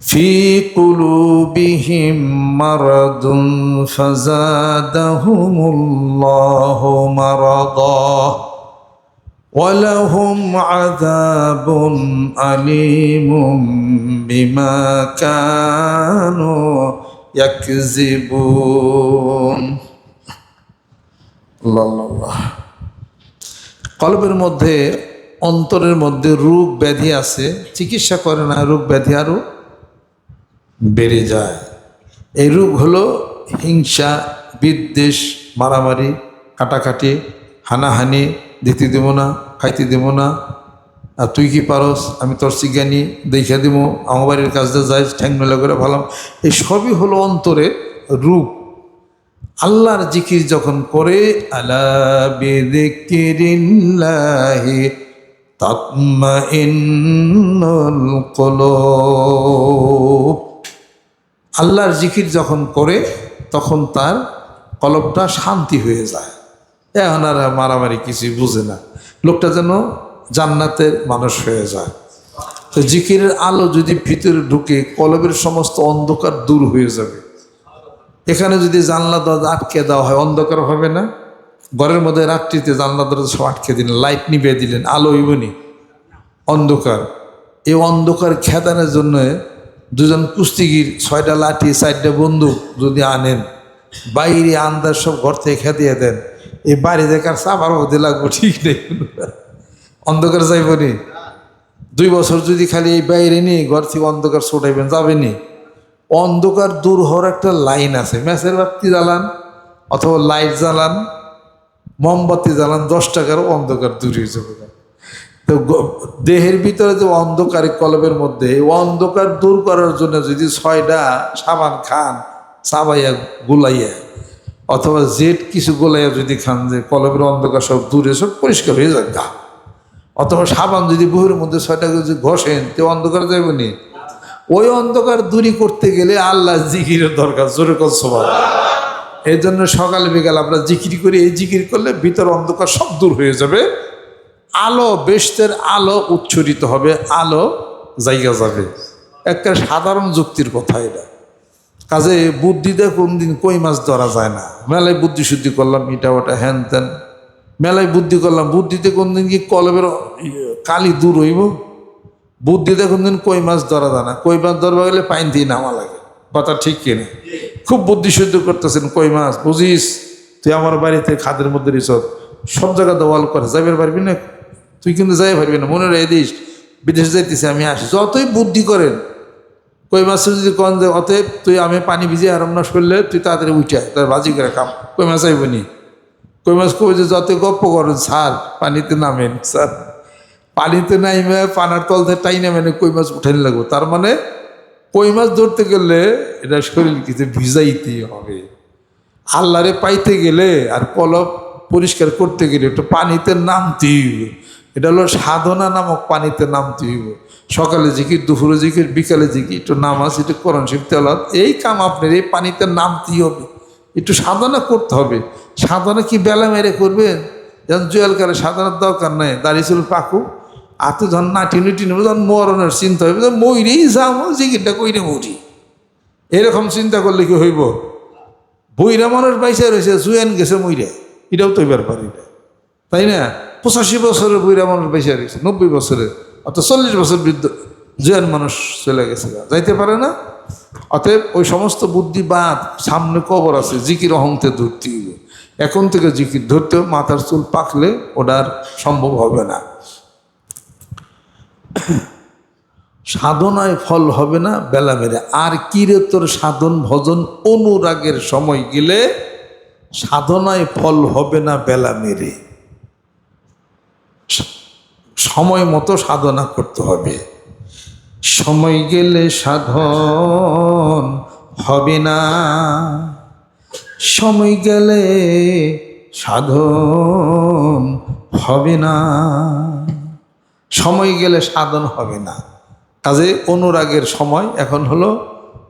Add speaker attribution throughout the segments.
Speaker 1: في قلوبهم مرض فزادهم الله مرضا ولهم عذاب أليم بما كانوا يكذبون الله الله الله কলবের মধ্যে অন্তরের মধ্যে রোগ ব্যাধি আছে চিকিৎসা করে না রোগ ব্যাধি আরও বেড়ে যায়। এই রোগ হলো হিংসা, বিদ্বেষ, মারামারি, কাটাকাটি, হানাহানি, দিতে দেব না, খাইতে দেব না। আর তুই কি পারস? আমি তোর শিজ্ঞানী দেখে দিব, আমার বাড়ির কাজটা যাই, ঠ্যাং মেলা করে ভালাম। এই সবই হলো অন্তরে রূপ। আল্লাহর জিকির যখন করে, আলা বিযিকিরিল্লাহি তাতমাইন্নুল কুলুব। আল্লাহর জিকির যখন করে, তখন তার কলবটা শান্তি হয়ে যায়। এখন আর মারামারি কিছুই বুঝে না। লোকটা যেন জান্নাতের মানুষ হয়ে যায়। তো জিকিরের আলো যদি ভিতরে ঢুকে, কলবের সমস্ত অন্ধকার দূর হয়ে যাবে। এখানে যদি জানলা দরজা আটকে দেওয়া হয়, অন্ধকার হবে না। ঘরের মধ্যে রাত্রিতে জানলা দরজা সব আটকে দিলেন, লাইট নিভিয়ে দিলেন, আলো হইবনি অন্ধকার। এই অন্ধকার খেদানোর জন্য দুজন কুস্তিগির, ছয়টা লাঠি, চারটা বন্দুক যদি আনেন, বাইরে আন্দাজ সব ঘর থেকে খেদিয়ে দেন, এই বাড়ি দেখার চাপার মধ্যে লাগবো, ঠিক নেই। অন্ধকার যাইবনি দুই বছর যদি খালি এই বাইরে নিয়ে ঘর থেকে অন্ধকার ছোটাইবেন যাবেনি অন্ধকার দূর হওয়ার একটা লাইন আছে। ম্যাচের বাতি জ্বালান অথবা লাইট জ্বালান, মোমবাতি জ্বালান, দশ টাকারও অন্ধকার দূর হয়ে যাবে তো দেহের ভিতরে যে অন্ধকার কলবের মধ্যে অন্ধকার দূর করার জন্য যদি ছয়টা সাবান খান চাবাইয়া গুলাইয়া, অথবা জেট কিছু গোলাইয়া যদি খান, যে কলবের অন্ধকার সব দূরে সব পরিষ্কার হয়ে যায়, গা। অথবা সাবান যদি বুহের মধ্যে ছয়টা যদি ঘষেন, তো অন্ধকার যাবে নি? ওই অন্ধকার দূরী করতে গেলে আল্লাহ জিকিরের দরকার, জোরে সবাই এই জন্য সকাল বিকাল আমরা জিকির করি, এই জিকির করলে ভিতর অন্ধকার সব দূর হয়ে যাবে। আলো বেশতের আলো উচ্ছরিত হবে, আলো জায়গা যাবে। একটা সাধারণ যুক্তির কথা এটা। কাজে বুদ্ধিতে কোনদিন কই মাছ ধরা যায় না। মেলায় বুদ্ধি শুদ্ধি করলাম এটা ওটা হ্যান ত্যান মেলায় বুদ্ধি করলাম, বুদ্ধিতে কোনদিন কি কলবের কালি দূর হইব? বুদ্ধিতে কোনদিন কই মাছ ধরা যায় না। কই মাছ ধরবা গেলে পাইন দিয়ে নামা লাগে। কথা ঠিক কিনা খুব বুদ্ধি শুদ্ধ করতেছেন, কই মাছ? বুঝিস? তুই আমার বাড়িতে খাদের মধ্যে রিসত সব জায়গাতে ওয়াল করে, যাইবার পারবি না? তুই কিন্তু যাই পারবি না, মনে রেখে দিস, বিদেশে যাইতেছে আমি আসি যতই বুদ্ধি করেন, কই মাছের যদি কন যে, অতএব তুই আমি পানি ভিজিয়ে আরাম না করলে তুই তাড়াতাড়ি উঠে তার বাজি করে কাম কই মাছ আইব নি? কই মাছ কবে যে যত গপ্প করেন, স্যার, পানিতে নামেন, স্যার। পানিতে নাইমে পানার তল থেকে টাই নামেন কই মাছ উঠাই লাগবো। তার মানে কই মাছ ধরতে গেলে এটা শরীর কিছু ভিজাইতেই হবে। আল্লাহরে পাইতে গেলে আর কলব পরিষ্কার করতে গেলে একটু পানিতে নামতেই এটা হলো সাধনা নামক পানিতে নামতে হইব। সকালে জিকির, দুপুরে জিকির, বিকালে জিকির। একটু নামাজ, একটু করণ শিব তেলাত এই কাম আপনার এই পানিতে নামতেই হবে। একটু সাধনা করতে হবে। সাধনা কি বেলা মেরে করবেন? যেমন জুয়াল করে সাধনার দরকার নেই দাঁড়িয়ে ছিল পাকু। আর তো যখন নাটি নুটি নেবে, তখন মরণের চিন্তা হবে মইরেই যাও জিকিরটা কইরে মরি। এরকম চিন্তা করলে কি হইব? বইরা মানুষ বাইসে রয়েছে জুয়ান গেছে মইরে। এটাও তো এবার পারি না। তাই না? পঁচাশি বছরের বইরা মানুষ বেঁচে রয়েছে নব্বই বছরের অত চল্লিশ বছর বৃদ্ধ জুয়ান মানুষ চলে গেছে। যাইতে পারে না? অতএব ওই সমস্ত বুদ্ধিবাদ, সামনে কবর আছে, জিকির অহংতে ধরতে হইবে। এখন থেকে জিকির ধরতেও মাথার চুল পাকলে ওটা আর সম্ভব হবে না। সাধনায় ফল হবে না, বেলা মেরে আর কিরে তোর সাধন ভজন অনুরাগের সময় গেলে? সাধনায় ফল হবে না, বেলা মেরে। সময় মতো সাধনা করতে হবে। সময় গেলে সাধন হবে না। সময় গেলে সাধন হবে না। সময় গেলে সাধন হবে না। কাজে অনুরাগের সময় এখন হলো,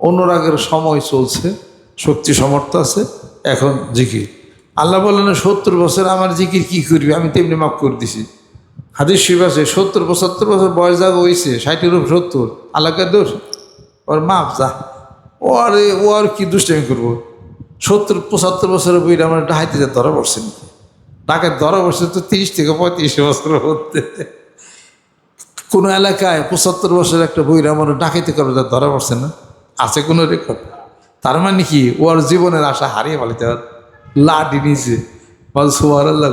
Speaker 1: অনুরাগের সময় চলছে, শক্তি সমর্থ আছে, এখন জিকির। আল্লাহ বললেন, সত্তর বছর আমার জিকির কি করবি? আমি তেমনি মাফ করে দিছি। হাদিস শিব আছে, সত্তর, পঁচাত্তর বছর বয়স জাগ হয়েছে ষাটের উপর সত্তর, আল্লাহকে দোষ? ওর মাপ যা। ও আরে ও আর কি দুষ্টামি করব? সত্তর, পঁচাত্তর বছরের বইটা আমার ডাহাইতে যা ধরা পড়ছে ডাকে ধরা পড়ছে তো তিরিশ থেকে পঁয়ত্রিশ বছর মধ্যে কোনো এলাকায় পঁচাত্তর বছরের একটা বইরা আমার ডাকাইতে করবে তার ধরা পড়ছে না? আছে কোনো রেকর্ড? তার মানে কি, ওর জীবনের আশা হারিয়ে ফেলিতে লাডি নিছে বল সুয়ার আল্লাহ।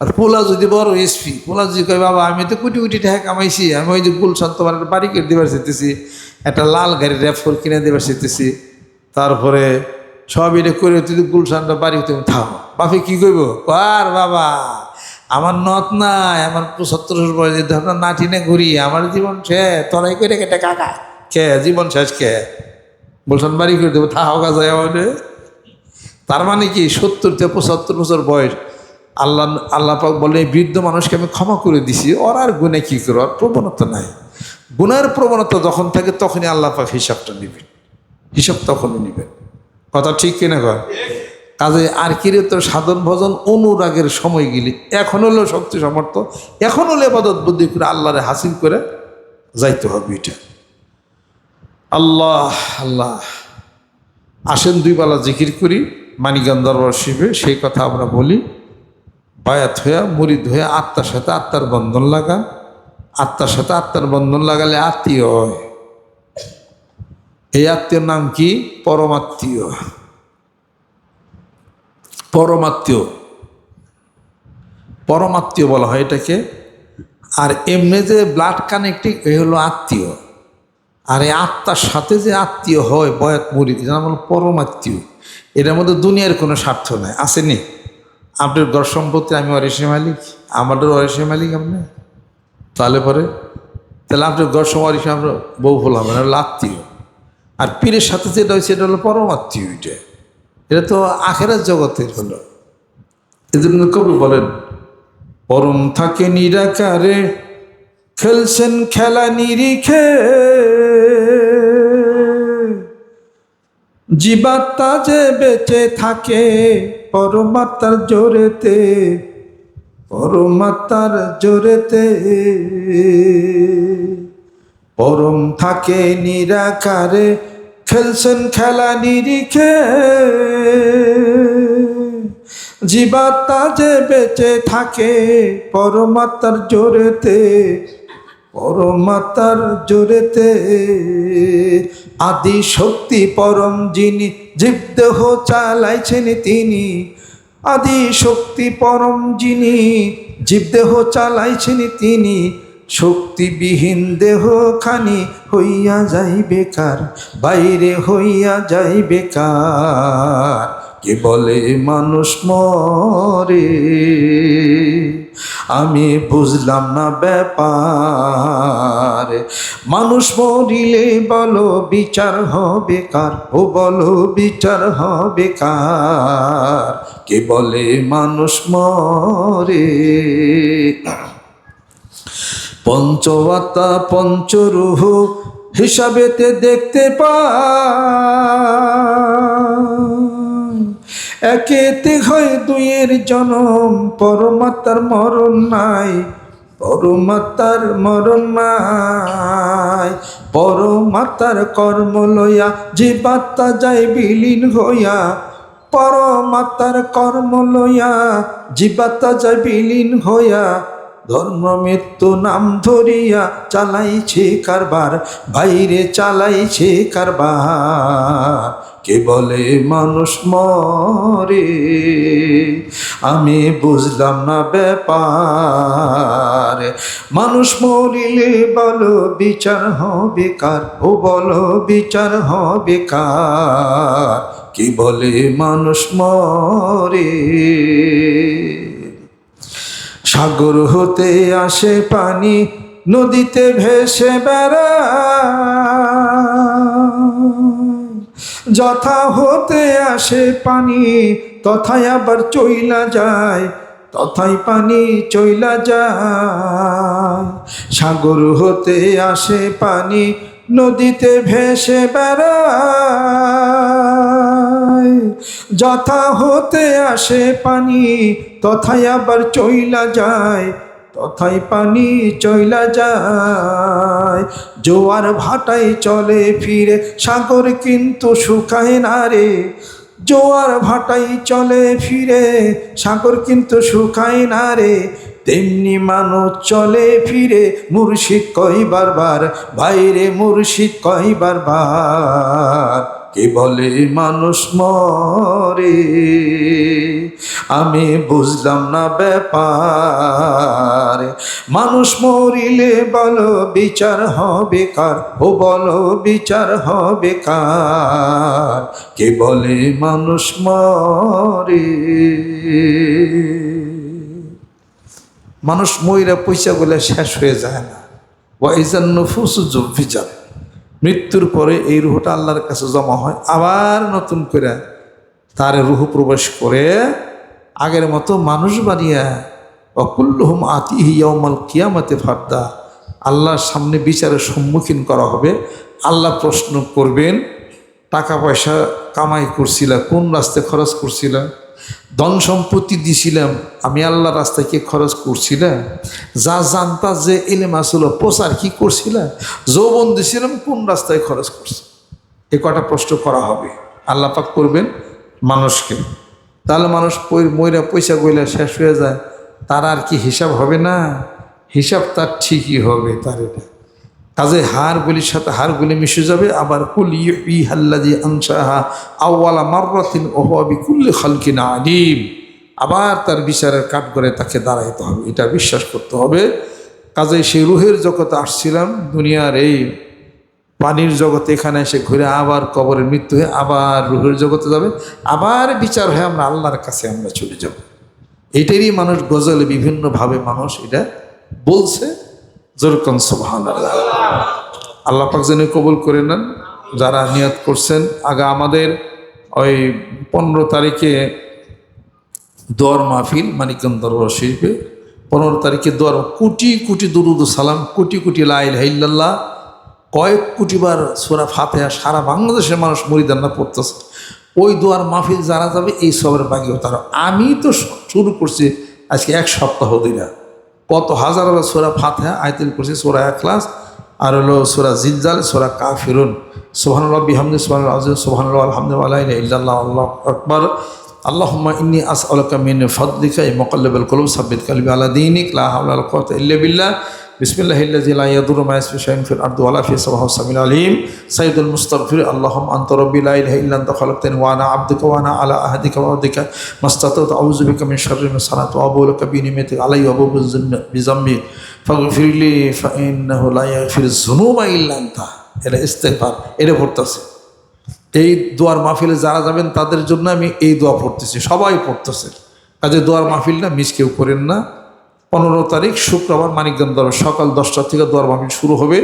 Speaker 1: আর পোলা যদি বড় এসপি পোলা যদি কয়, বাবা, আমি তো কোটি কোটি টাকা কামাইছি, আমি ওই যে গুলশান তোমার বাড়ি কেটে দেবার চেতেছি একটা লাল গাড়ি র্যাফর কিনে দেবার চেতেছি তারপরে সব এটা করে তুই গুলশানটা বাড়ি তুমি থাও বাপে কি করব আর বাবা, আমার নথ নাই, আমার পঁচাত্তর বয়সে ধর নাটি না ঘুরি, আমার জীবন শেষ, তরাই করে কেটে কাকা। কে? জীবন শেষ কে? গুলশান বাড়ি করে দেবো কাজা আমাদের তার মানে কি? সত্তর থেকে পঁচাত্তর বছর বয়স আল্লাহ আল্লাহ পাক বলে বৃদ্ধ মানুষকে আমি ক্ষমা করে দিছি। ওর আর গুণে কী করো? আর প্রবণতা নাই। গুণের প্রবণতা যখন থাকে, তখনই আল্লাহ পাক হিসাবটা নেবেন। হিসাব তখনই নেবেন। কথা ঠিক কিনা কর কাজে আর কিরে তো সাধন ভজন অনুরাগের সময় গেলি? এখন হলেও শক্তি সমর্থ এখন হলে এবাদত বুদ্ধি করে আল্লাহরে হাসিল করে যাইতে হবে এটা। আল্লাহ আল্লাহ। আসেন দুই বেলা জিকির করি মানিকান দরবার শিবে সেই কথা আমরা বলি। বায়াত হইয়া, মুরিদ হয়ে আত্মার সাথে আত্মার বন্ধন লাগান। আত্মার সাথে আত্মার বন্ধন লাগালে আত্মীয় হয়। এই আত্মীয়র নাম কি? পরমাত্মীয়। পরমাত্মীয়। পরমাত্মীয় বলা হয় এটাকে। আর এমনি যে ব্লাড কানেক্টিং এ হলো আত্মীয়। আর এই আত্মার সাথে যে আত্মীয় হয়, বয়াত, মুরিদ এটা নাম হলো পরমাত্মীয়। এটার মধ্যে দুনিয়ার কোনো স্বার্থ নাই। আসেনি আপনার ঘর সম্পত্তি আমি অরিসে মালিক। আমাদের অরিসে মালিক আপনি। তাহলে পরে, তাহলে আপনার ঘর সময় অরিসে আমরা বউ হলাম এটা হলো আত্মীয়। আর পীরের সাথে যেটা হয়েছে, এটা হলো পরমাত্মীয় এটা। এটা তো আখেরার জগতের হলো। এজন্য কবি বলেন, পরম থাকে নিরাকারে, খেলছেন খেলা নিরিখে। জীবাত্মা যে বেঁচে থাকে পরমাত্মার জোরেতে পরমাত্মার জোরেতে। পরম থাকে নিরাকারে, খেলছেন খেলা নিরিখে। জীবাত্মা যে বেঁচে থাকে, পরমাত্মার জোরেতে পরমাত্মার জোরেতে আদি শক্তি পরম যিনি জীবদেহ চালাইছেন তিনি। আদি শক্তি পরম যিনি জীবদেহ চালাইছেন তিনি। শক্তিবিহীন দেহ খানি হইয়া যাই বেকার, বাইরে হইয়া যাই বেকার। কে বলে মানুষ মরে? আমি বুঝলাম না ব্যাপার। মানুষ মরিলে বলো, বিচার হবে কার? ও বলো, বিচার হবে কার? কে বলে মানুষ মরে? পঞ্চবাতা পঞ্চরুহ হিসাবেতে দেখতে পাই একেতে হয় দুইয়ের জনম, পরমাত্মার মরণ নাই, পরমাত্মার মরণ নাই। পরমাত্মার কর্ম লইয়া জীবাত্মা যায় বিলীন হইয়া, পরমাত্মার কর্ম লইয়া জীবাত্মা যায় বিলীন হইয়া, ধর্ম মৃত্যু নাম ধরিয়া চালাইছে কারবার, বাইরে চালাইছে কারবার। কে বলে মানুষ মরে? আমি বুঝলাম না ব্যাপার। মানুষ মরিলে বলো বিচার হবে কার? ও বলো বিচার হবে কার? কি বলে মানুষ মরে? সাগর হতে আসে পানি, নদীতে ভেসে বেড়ায়। যথা হতে আসে পানি তথায় আবার চইলা যায় তথায় পানি চইলা যায়। সাগর হতে আসে পানি, নদীতে ভেসে বেড়ায়। যথা হতে আসে পানি তথায় আবার চইলা যায় তথায় পানি চইলা যায়। জোয়ার ভাটাই চলে ফিরে, সাগর কিন্তু শুকায় না রে। জোয়ার ভাটাই চলে ফিরে, সাগর কিন্তু শুকায় না রে। তেমনি মানুষ চলে ফিরে, মুর্শিদ কই বারবার বাইরে মুর্শিদ কই বারবার, কে বলে মানুষ মরে? আমি বুঝলাম না ব্যাপার। মানুষ মরিলে বলো, বিচার হবে কার? ও বলো, বিচার হবে কার? কে বলে মানুষ মরে? মানুষ ময়রা পয়সা গুলো শেষ হয়ে যায় না। ওয়াইজান নফুস জুফিজান। মৃত্যুর পরে এই রুহটা আল্লাহর কাছে জমা হয়। আবার নতুন করে তার রুহ প্রবেশ করে আগের মতো মানুষ বানিয়ে, অকুল্লুহম আতিহি ইয়ামাল কিয়ামতে ফার্দা। আল্লাহর সামনে বিচারের সম্মুখীন করা হবে। আল্লাহ প্রশ্ন করবেন, টাকা পয়সা কামাই করছিলাম, কোন রাস্তায় খরচ করছিলাম? ধন সম্পত্তি দিছিলাম, আমি আল্লাহ রাস্তায় কি খরচ করছিলাম? যা জানতা যে এলেম আসল, প্রচার কি করছিলাম? যৌবন দিছিলাম, কোন রাস্তায় খরচ করছি? এ কটা প্রশ্ন করা হবে? আল্লাহ পাক করবেন মানুষকে। তাহলে মানুষ ময়রা পয়সা গইলে শেষ হয়ে যায়। তার আর কি হিসাব হবে না? হিসাব তার ঠিকই হবে তার এটা। কাজে হাড়গুলির সাথে হাড়গুলি মিশে যাবে। আবার কুল ই হাল্লাদি আনসাহা আওয়ালা মাররাতিন ওহাবি কুল্লি খালকিন আলিম। আবার তার বিচারের কাঠ করে তাকে দাঁড়াইতে হবে। এটা বিশ্বাস করতে হবে। কাজে সেই রুহের জগতে আসছিলাম। দুনিয়ার এই পানির জগতে এখানে এসে ঘুরে আবার কবরের মৃত্যু হয়ে আবার রুহের জগতে যাবে, আবার বিচার হয়ে আমরা আল্লাহর কাছে আমরা চলে যাব। এটারই মানুষ গজলে বিভিন্নভাবে মানুষ এটা বলছে যেরকম সোহান আল্লাহ পাক যেন কবুল করে নেন, যারা নিয়ত করছেন, আগে আমাদের ওই পনেরো তারিখে দোয়ার মাহফিল মানিকগঞ্জ দরবার শরীফে, পনেরো তারিখে দোয়ার কোটি কোটি দুরুদ সালাম, কোটি কোটি লাইল হাইল্লাল্লাহ কয়েক কোটিবার সোরা ফাতেহা সারা বাংলাদেশের মানুষ মরিদান্না পড়তেছে। ওই দোয়ার মাহফিল যারা যাবে, এই সবের বাকিও তারা। আমি তো শুরু করছি আজকে এক সপ্তাহ দিনা কত হাজার হাজার সোরা ফাতেহা, আয়তিল করছি সোরা একলাস আর হলো সোরা জিজ্জাল, সোরা কাফিরুন। সোহানুল্লাহ বিহামদি সোহান আজিজ সোহানুল্লাহ আলহামদুলিল্লাহ ইল্লাল্লাহ, আল্লাহ আকবর। আল্লাহুম্মা ইন্নি আসআলুকা মিন ফাদলিকা ইয়া মুকাল্লিবাল কুলুব, সাব্বিত কলবি আলা দীনিক হাওলা ওয়ালা কুওয়াতা ইল্লা বিল্লাহ। সামিল আলিম। সাইয়্যিদুল মুস্তাগফির, আল্লাহুম্মা আনতা রাব্বি লা ইলাহা ইল্লা আনতা খালাকতানি ওয়া আনা আবদুকা ওয়া আনা আলা ওয়াদিকা সানাতু আনতা। এটা এটা পড়তেছে। এই দোয়ার মাহফিলে যারা যাবেন, তাদের জন্য আমি এই দোয়া পড়তেছি, সবাই পড়তেছে। কাজে দোয়ার মাহফিলটা মিস কেউ করেন না। পনেরো তারিখ শুক্রবার মানিকগঞ্জ দরবার সকাল দশটা থেকে মাহফিল শুরু হবে।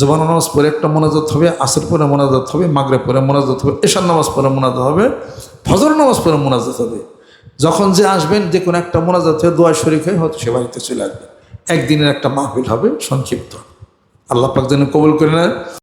Speaker 1: জবান নামাজ পরে একটা মোনাজাত হবে, আসর পরে মোনাজাত হবে মাগরে পরে মোনাজাত হবে, এশার নামাজ পরে মোনাজাত হবে ফজর নামাজ পরে মোনাজাত হবে। যখন যে আসবেন, যে কোনো একটা মোনাজাত হয়ে দোয়া শরীর হয়ে হয়তো সে বাড়িতে চলে আসবে। একদিনের একটা মাহফিল হবে সংক্ষিপ্ত। আল্লাহ পাক যেন কবুল করে নেয়।